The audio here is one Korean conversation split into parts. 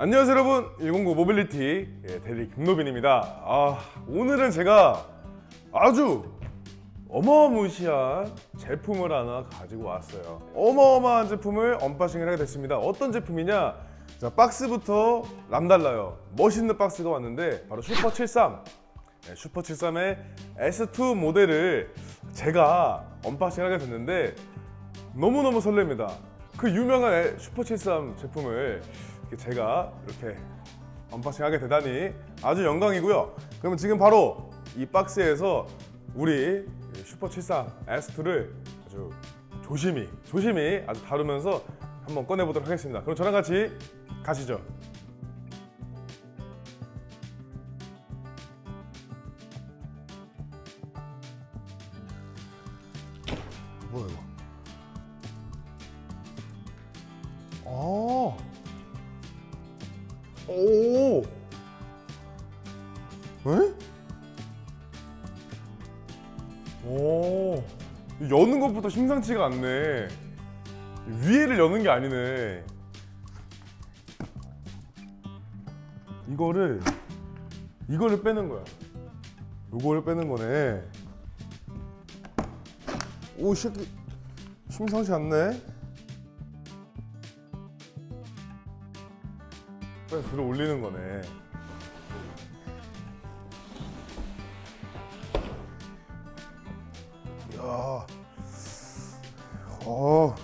안녕하세요 여러분. 109 모빌리티 예, 대리 김노빈입니다. 아 오늘은 제가 아주 어마무시한 제품을 하나 가지고 왔어요. 어마어마한 제품을 언박싱을 하게 됐습니다. 어떤 제품이냐? 자 박스부터 남달라요. 멋있는 박스가 왔는데 바로 슈퍼 73 네, 슈퍼 73의 S2 모델을 제가 언박싱을 하게 됐는데 너무너무 설렙니다. 그 유명한 애- 슈퍼 73 제품을 이렇게 제가 이렇게 언박싱하게 되다니 아주 영광이고요. 그러면 지금 바로 이 박스에서 우리 이 슈퍼 73 S2를 아주 조심히 조심히 아주 다루면서 한번 꺼내보도록 하겠습니다. 그럼 저랑 같이 가시죠. 뭐야 이거? 아. 오. 에? 오. 여는 것부터 심상치가 않네. 위에를 여는 게 아니네. 이거를 이거를 빼는 거야. 요거를 빼는 거네. 오, 씨, 심상치 않네. 들어 올리는 거네. 야, 어,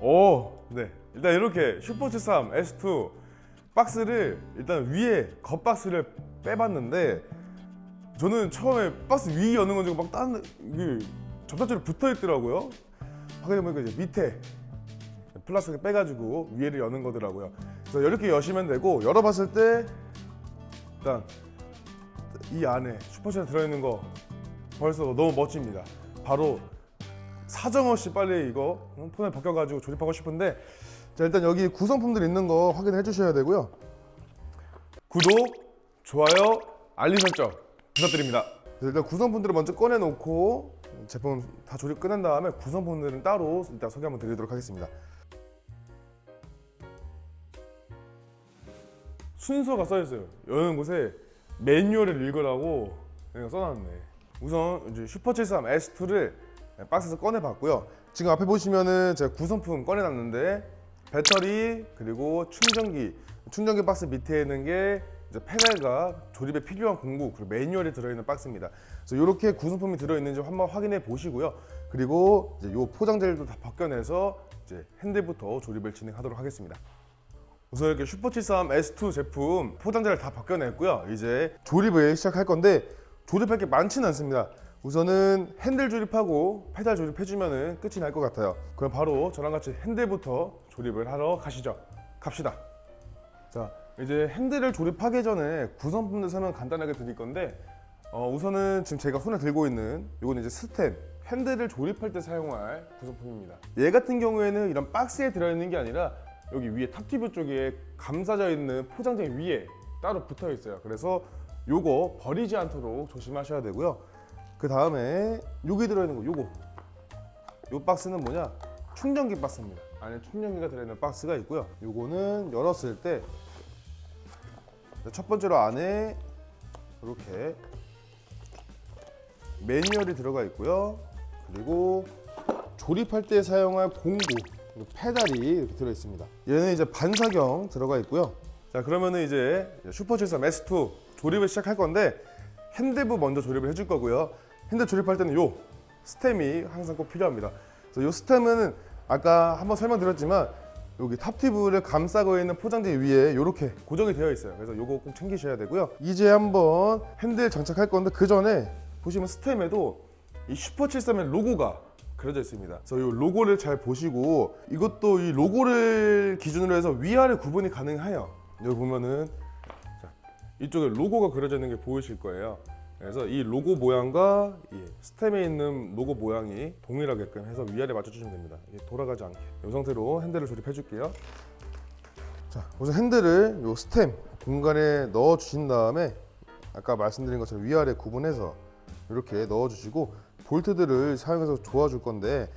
오, 네. 일단 이렇게 슈퍼73 S2 박스를 일단 위에 겉박스를 빼봤는데 저는 처음에 박스 위 여는 건줄막 이게 접착제로 붙어 있더라고요. 확인해 보니까 이제 밑에 플라스틱 빼가지고 위에를 여는 거더라고요. 그래서 이렇게 여시면 되고 열어봤을 때 일단 이 안에 슈퍼챗 들어있는 거 벌써 너무 멋집니다. 바로 사정없이 빨리 이거 폰에 벗겨가지고 조립하고 싶은데 자 일단 여기 구성품들 있는 거 확인해 주셔야 되고요. 구독, 좋아요, 알림 설정 부탁드립니다. 일단 구성품들을 먼저 꺼내놓고 제품 다 조립 끝난 다음에 구성품들은 따로 일단 소개 한번 드리도록 하겠습니다. 순서가 써 있어요. 여는 곳에 매뉴얼을 읽으라고 써놨네. 우선 이제 슈퍼73 S2를 박스에서 꺼내봤고요. 지금 앞에 보시면은 제가 구성품 꺼내놨는데 배터리 그리고 충전기 충전기 박스 밑에 있는 게 이제 패널과 조립에 필요한 공구 그리고 매뉴얼이 들어있는 박스입니다. 그래서 이렇게 구성품이 들어있는지 한번 확인해 보시고요. 그리고 이제 요 포장재들도 다 벗겨내서 이제 핸들부터 조립을 진행하도록 하겠습니다. 우선 이렇게 슈퍼73 S2 제품 포장재를 다 벗겨냈고요. 이제 조립을 시작할 건데 조립할 게 많지는 않습니다. 우선은 핸들 조립하고 페달 조립해주면 끝이 날 것 같아요. 그럼 바로 저랑 같이 핸들부터 조립을 하러 가시죠. 갑시다. 자, 이제 핸들을 조립하기 전에 구성품들 설명 간단하게 드릴 건데 어, 우선은 지금 제가 손에 들고 있는 이거는 이제 스템 핸들을 조립할 때 사용할 구성품입니다. 얘 같은 경우에는 이런 박스에 들어있는 게 아니라 여기 위에 탑티브 쪽에 감싸져 있는 포장재 위에 따로 붙어 있어요. 그래서 요거 버리지 않도록 조심하셔야 되고요. 그 다음에 여기 들어있는 거 요거 요 박스는 뭐냐 충전기 박스입니다. 안에 충전기가 들어있는 박스가 있고요. 요거는 열었을 때 첫 번째로 안에 이렇게 매뉴얼이 들어가 있고요. 그리고 조립할 때 사용할 공구, 페달이 이렇게 들어 있습니다. 얘는 이제 반사경 들어가 있고요. 자, 그러면은 이제 슈퍼73 S2 조립을 시작할 건데 핸들부 먼저 조립을 해줄 거고요. 핸들 조립할 때는 요 스템이 항상 꼭 필요합니다. 그래서 요 스템은 아까 한번 설명드렸지만 여기 탑티브를 감싸고 있는 포장재 위에 이렇게 고정이 되어 있어요. 그래서 요거 꼭 챙기셔야 되고요. 이제 한번 핸들 장착할 건데 그 전에 보시면 스템에도 이 슈퍼 73의 로고가 그려져 있습니다. 그래서 이 로고를 잘 보시고 이것도 이 로고를 기준으로 해서 위아래 구분이 가능해요. 여기 보면은 자, 이쪽에 로고가 그려져 있는 게 보이실 거예요. 그래서 이 로고 모양과 이 스템에 있는 로고 모양이 동일하게끔 해서 위아래 맞춰주시면 됩니다. 돌아가지 않게. 이 상태로 핸들을 조립해 줄게요. 자, 우선 핸들을 요 스템 공간에 넣어 주신 다음에 아까 말씀드린 것처럼 위아래 구분해서 이렇게 넣어 주시고 볼트들을 사용해서 조아 줄 건데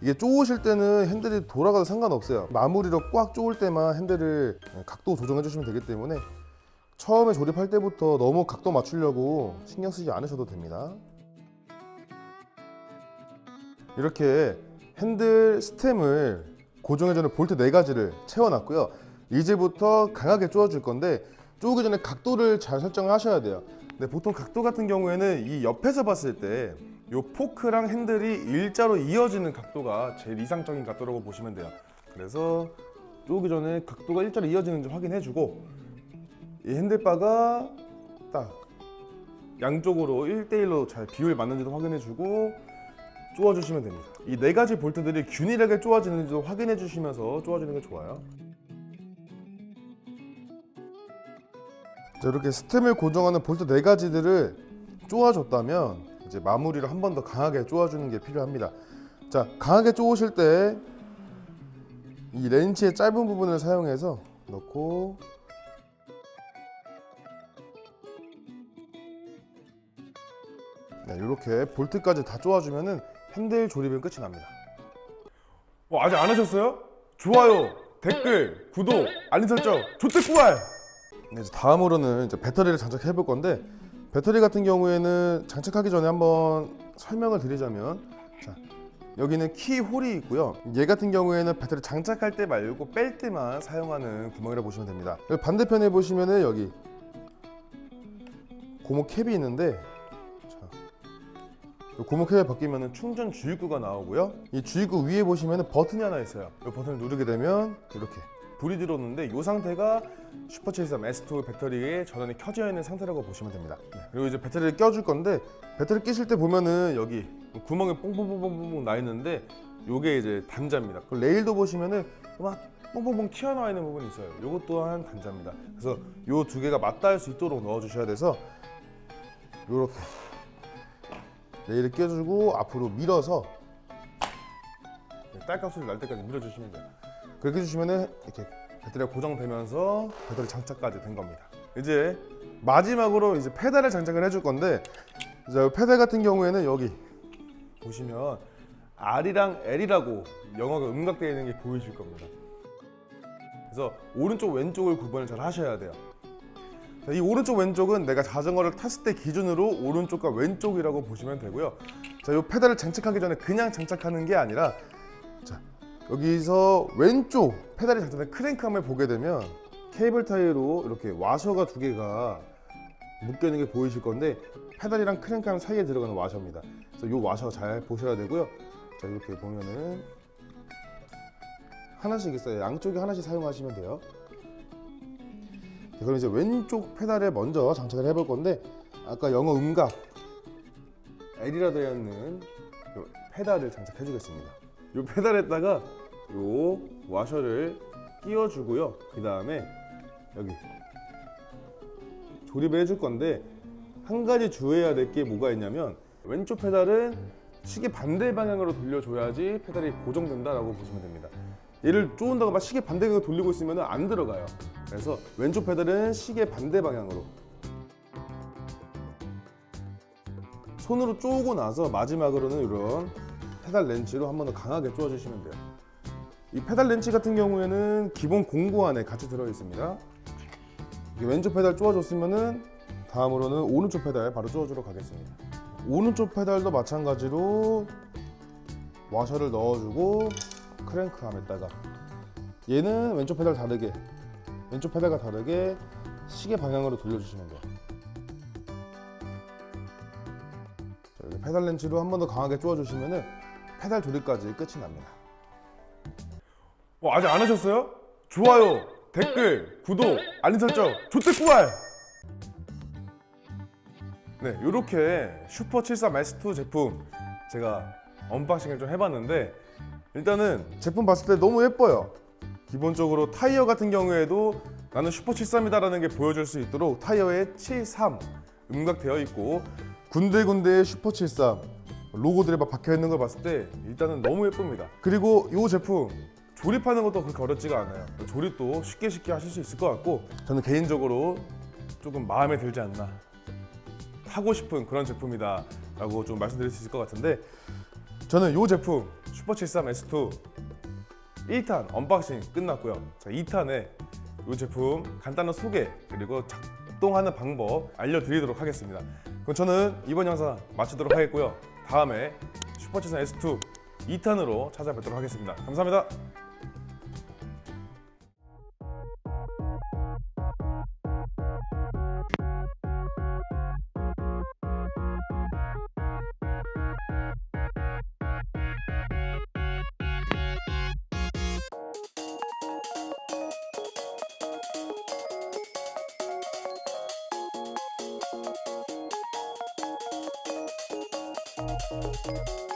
이게 쪼으실 때는 핸들이 돌아가도 상관없어요. 마무리로 꽉 쪼을 때만 핸들을 각도 조정해 주시면 되기 때문에 처음에 조립할 때부터 너무 각도 맞추려고 신경 쓰지 않으셔도 됩니다. 이렇게 핸들 스템을 고정해주는 볼트 네 가지를 채워놨고요. 이제부터 강하게 쪼아줄 건데 쪼기 전에 각도를 잘 설정을 하셔야 돼요. 근데 보통 각도 같은 경우에는 이 옆에서 봤을 때 이 포크랑 핸들이 일자로 이어지는 각도가 제일 이상적인 각도라고 보시면 돼요. 그래서 쪼기 전에 각도가 일자로 이어지는지 확인해주고 이 핸들바가 딱 양쪽으로 1대1로 잘 비율 맞는지도 확인해주고 쪼아주시면 됩니다. 이 네 가지 볼트들이 균일하게 쪼아지는지도 확인해 주시면서 쪼아주는 게 좋아요. 자, 이렇게 스템을 고정하는 볼트 네 가지들을 쪼아줬다면 이제 마무리를 한 번 더 강하게 쪼아주는 게 필요합니다. 자, 강하게 쪼으실 때 이 렌치의 짧은 부분을 사용해서 넣고 네, 이렇게 볼트까지 다 쪼아주면은 핸들 조립은 끝이 납니다. 어, 아직 안 하셨어요? 좋아요, 댓글, 구독, 알림 설정, 조태꾸알. 네, 이제 다음으로는 이제 배터리를 장착해 볼 건데 배터리 같은 경우에는 장착하기 전에 한번 설명을 드리자면 자, 여기는 키 홀이 있고요. 얘 같은 경우에는 배터리 장착할 때 말고 뺄 때만 사용하는 구멍이라고 보시면 됩니다. 반대편에 보시면은 여기 고무 캡이 있는데 이 고무 캡을 벗기면 충전 주입구가 나오고요. 이 주입구 위에 보시면 버튼이 하나 있어요. 이 버튼을 누르게 되면 이렇게 불이 들어오는데 이 상태가 슈퍼73 S2 배터리에 전원이 켜져 있는 상태라고 보시면 됩니다. 네, 그리고 이제 배터리를 껴줄 건데 배터리 끼실 때 보면은 여기 구멍이 뽕뽕뽕뽕뽕 나 있는데 요게 이제 단자입니다. 그 레일도 보시면은 막 뽕뽕뽕 튀어나와 있는 부분이 있어요. 요것 또한 단자입니다. 그래서 요두 개가 맞닿을 수 있도록 넣어 주셔야 돼서 요렇게 레일을 껴주고 앞으로 밀어서 네, 딸깍 소리 날 때까지 밀어주시면 돼요. 그렇게 해주시면은 이렇게 배터리가 고정되면서 배터리 장착까지 된 겁니다. 이제 마지막으로 이제 페달을 장착을 해줄 건데 이제 페달 같은 경우에는 여기 보시면 R이랑 L이라고 영어가 음각되어 있는 게 보이실 겁니다. 그래서 오른쪽 왼쪽을 구분을 잘 하셔야 돼요. 자, 이 오른쪽 왼쪽은 내가 자전거를 탔을 때 기준으로 오른쪽과 왼쪽이라고 보시면 되고요. 자, 이 페달을 장착하기 전에 그냥 장착하는 게 아니라 자, 여기서 왼쪽 페달이 장착된 크랭크함을 보게 되면 케이블 타이로 이렇게 와셔가 두 개가 묶여 있는 게 보이실 건데 페달이랑 크랭크함 사이에 들어가는 와셔입니다. 그래서 이 와셔 잘 보셔야 되고요. 자, 이렇게 보면은 하나씩 있어요. 양쪽에 하나씩 사용하시면 돼요. 자, 그럼 이제 왼쪽 페달에 먼저 장착을 해볼 건데 아까 영어 음각 L이라 되어 있는 요 페달을 장착해 주겠습니다. 이 페달에다가 요 와셔를 끼워주고요. 그 다음에 여기 조립을 해줄 건데 한 가지 주의해야 될 게 뭐가 있냐면 왼쪽 페달은 시계 반대 방향으로 돌려줘야지 페달이 고정된다라고 보시면 됩니다. 얘를 쪼은다고 막 시계 반대 방향으로 돌리고 있으면 안 들어가요. 그래서 왼쪽 페달은 시계 반대 방향으로 손으로 쪼고 나서 마지막으로는 이런 페달 렌치로 한 번 더 강하게 쪼아주시면 돼요. 이 페달 렌치 같은 경우에는 기본 공구 안에 같이 들어 있습니다. 왼쪽 페달 쪼아줬으면은 다음으로는 오른쪽 페달 바로 쪼아주러 가겠습니다. 오른쪽 페달도 마찬가지로 와셔를 넣어주고 크랭크함에다가 얘는 왼쪽 페달 다르게 왼쪽 페달과 다르게 시계 방향으로 돌려주시면 돼요. 페달 렌치로 한 번 더 강하게 쪼아주시면은 페달 조립까지 끝이 납니다. 어, 아직 안 하셨어요? 좋아요, 댓글, 구독, 알림 설정, 조태꾸알! 네, 이렇게 슈퍼 73 S2 제품 제가 언박싱을 좀 해봤는데 일단은 제품 봤을 때 너무 예뻐요. 기본적으로 타이어 같은 경우에도 나는 슈퍼 73이다라는 게 보여줄 수 있도록 타이어에 73 음각되어 있고 군데군데 슈퍼 73 로고들이 막 박혀 있는 걸 봤을 때 일단은 너무 예쁩니다. 그리고 이 제품 조립하는 것도 그렇게 어렵지가 않아요. 조립도 쉽게 쉽게 하실 수 있을 것 같고 저는 개인적으로 조금 마음에 들지 않나 하고 싶은 그런 제품이다 라고 좀 말씀드릴 수 있을 것 같은데 저는 이 제품 슈퍼73 S2 1탄 언박싱 끝났고요 자, 2탄에 이 제품 간단한 소개 그리고 작동하는 방법 알려드리도록 하겠습니다 그럼 저는 이번 영상 마치도록 하겠고요 다음에 슈퍼치산 S2 2탄으로 찾아뵙도록 하겠습니다. 감사합니다. Música